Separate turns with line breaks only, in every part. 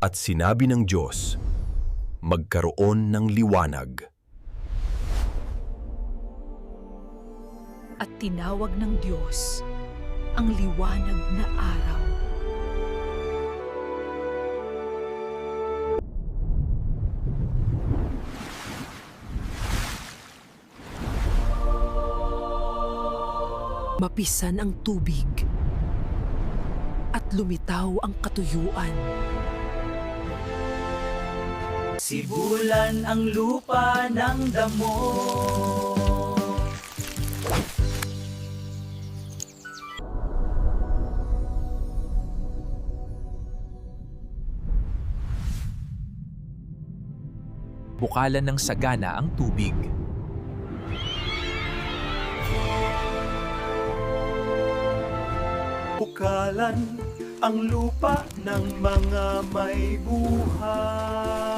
At sinabi ng Diyos, magkaroon ng liwanag.
At tinawag ng Diyos ang liwanag na araw. Mapisan ang tubig at lumitaw ang katuyuan.
Sibulan ang lupa ng damo
Bukalan ng sagana ang tubig.
Bukalan ang lupa ng mga may buhay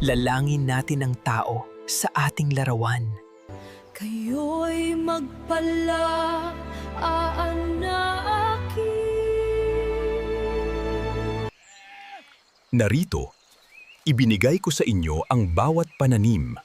Lalangin natin ang tao sa ating larawan.
Kayo'y magpala, aanaki.
Narito, ibinigay ko sa inyo ang bawat pananim